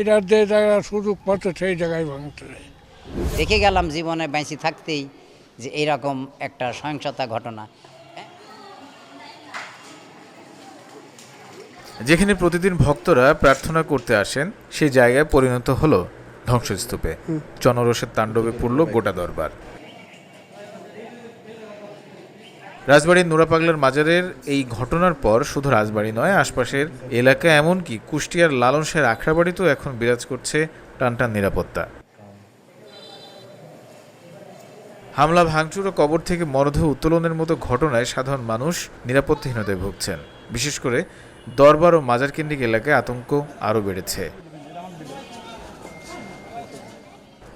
এটা যে তারা সুযোগ পাচ্ছে সেই জায়গায় ভাঙতে নেই। দেখে গেলাম জীবনে বেঁচে থাকতেই যে এইরকম একটা সহিংসতা ঘটনা। যেখানে প্রতিদিন ভক্তরা প্রার্থনা করতে আসেন সেই জায়গায় পরিণত হলো ধ্বংসস্তূপে। জনরোষের তাণ্ডবে পড়ল গোটা দরবার। রাজবাড়ির নুরাপাগলার মাজারের এই ঘটনার পর শুধু রাজবাড়ি নয়, আশপাশের এলাকা এমনকি কুষ্টিয়ার লালন শাহের আখড়াবাড়িতেও এখন বিরাজ করছে টানটান নিরাপত্তা। হামলা ভাঙচুর ও কবর থেকে মরদেহ উত্তোলনের মতো ঘটনায় সাধারণ মানুষ নিরাপত্তাহীনতায় ভুগছেন। বিশেষ করে দরবার ও মাজার কেন্দ্রিক এলাকায় আতঙ্ক আরও বেড়েছে।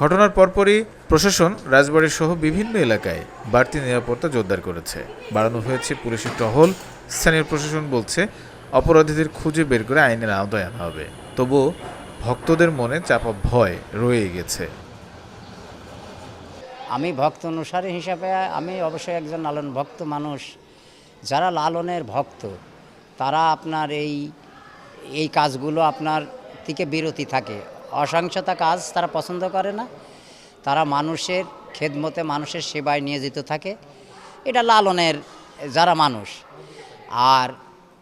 ঘটনার পরপরই প্রশাসন রাজবাড়ী সহ বিভিন্ন এলাকায় বাড়তি নিরাপত্তা জোরদার করেছে। বাড়ানো হয়েছে পুলিশের টহল। স্থানীয় প্রশাসন বলছে, অপরাধীদের খুঁজে বের করে আইনের আওতায় আনা হবে। তবুও ভক্তদের মনে চাপা ভয় রয়ে গেছে। আমি ভক্ত অনুসারী হিসাবে আমি অবশ্যই একজন লালন ভক্ত মানুষ। যারা লালনের ভক্ত, তারা আপনার এই এই কাজগুলো আপনার থেকে বিরতি থাকে। অসহিংসতা কাজ তারা পছন্দ করে না। তারা মানুষের খেদমতে মানুষের সেবায় নিয়োজিত থাকে। এটা লালনের, যারা মানুষ। আর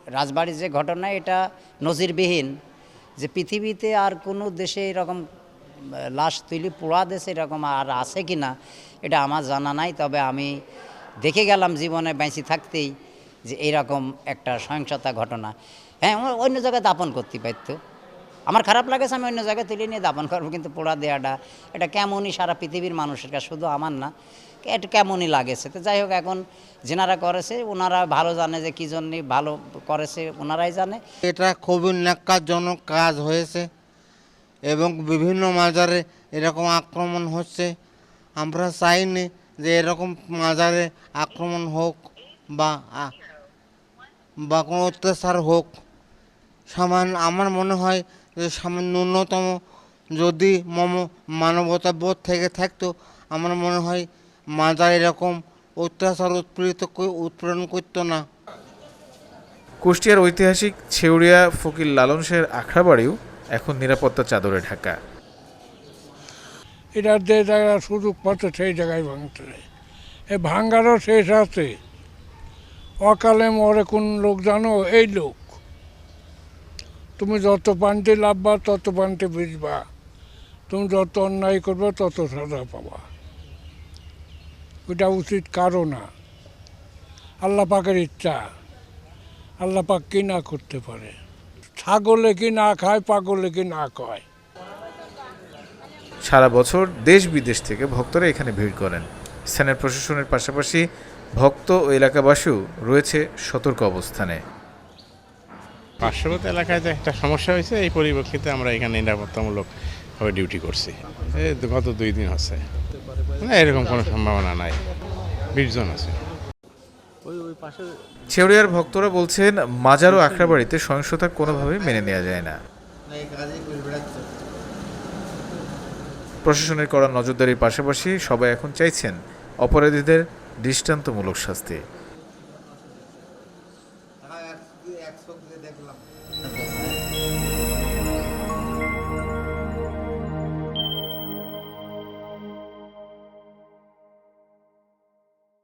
রাজবাড়ির যে ঘটনা, এটা নজিরবিহীন। যে পৃথিবীতে আর কোনো দেশে এরকম লাশ তুলি পোড়া দেশে এরকম আর আছে কি না এটা আমার জানা নাই। তবে আমি দেখে গেলাম জীবনে বেঁচে থাকতেই যে এইরকম একটা সহিংসতা ঘটনা। হ্যাঁ অন্য জায়গায় দাপন করতে পারতো। আমার খারাপ লাগেছে আমি অন্য জায়গায় তুলে নিয়ে দাপন করব, কিন্তু পোড়া দেওয়াটা এটা কেমনই সারা পৃথিবীর মানুষের কাছে? শুধু আমার না, এটা কেমনই লাগেছে? তো যাই হোক, এখন যেনারা করেছে, ওনারা ভালো জানে যে কী জন্যে ভালো করেছে, ওনারাই জানে। এটা খুবই ন্যাক্কারজনক কাজ হয়েছে এবং বিভিন্ন মাজারে এরকম আক্রমণ হচ্ছে। আমরা চাইনি যে এরকম মাজারে আক্রমণ হোক বা বা কোনো অত্যাচার হোক। সামান্য আমার মনে হয় ন্যূনতম যদি মম মানবতা বোধ থেকে থাকতো আমার মনে হয় মাজার এরকম অত্যাচার উৎপীড়িত উৎপীড়ন করতো না। কুষ্টিয়ার ঐতিহাসিক ছেউড়িয়া ফকির লালন শাহের আখড়াবাড়িও এখন নিরাপত্তা চাদরে ঢাকা। এটা যে জায়গা সুযোগ পাচ্ছে সেই জায়গায় ভাঙতে দেয়। এ ভাঙ্গারও শেষ আছে। অকালে মরে কোন লোক জানো? এই লোক। তুমি যত পান্তি লাভবা, তত পান্তি বুঝবা। তুমি যত অন্যায় করবে, তত সাজা পাবা। ওইটা উচিত কারও না। আল্লাহ পাকের ইচ্ছা। আল্লাহ পাক কি না করতে পারে? ছাগলে কি না খায়, পাগলে কি না কয়? সারা বছর দেশ বিদেশ থেকে ভক্তরা এখানে ভিড় করেন। স্থানীয় প্রশাসনের পাশাপাশি ভক্ত ও এলাকাবাসীও রয়েছে সতর্ক অবস্থানে। পার্শ্ববর্তী এলাকায় যে একটা সমস্যা হয়েছে এই পরিপ্রেক্ষিতে আমরা এখানে নিরাপত্তামূলক ভাবে ডিউটি করছি। এই গত দুই দিন হচ্ছে। না এরকম কোনো সম্ভাবনা নাই। বিশ জন আছে। ছেউড়িয়ার ভক্তরা বলছেন মাজার ও আখড়াবাড়িতে সহিংসতা কোনোভাবেই মেনে নেওয়া যায় না। প্রশাসনের করা নজরদারির পাশাপাশি সবাই এখন চাইছেন অপরাধীদের দৃষ্টান্তমূলক শাস্তি। Tá bom, né?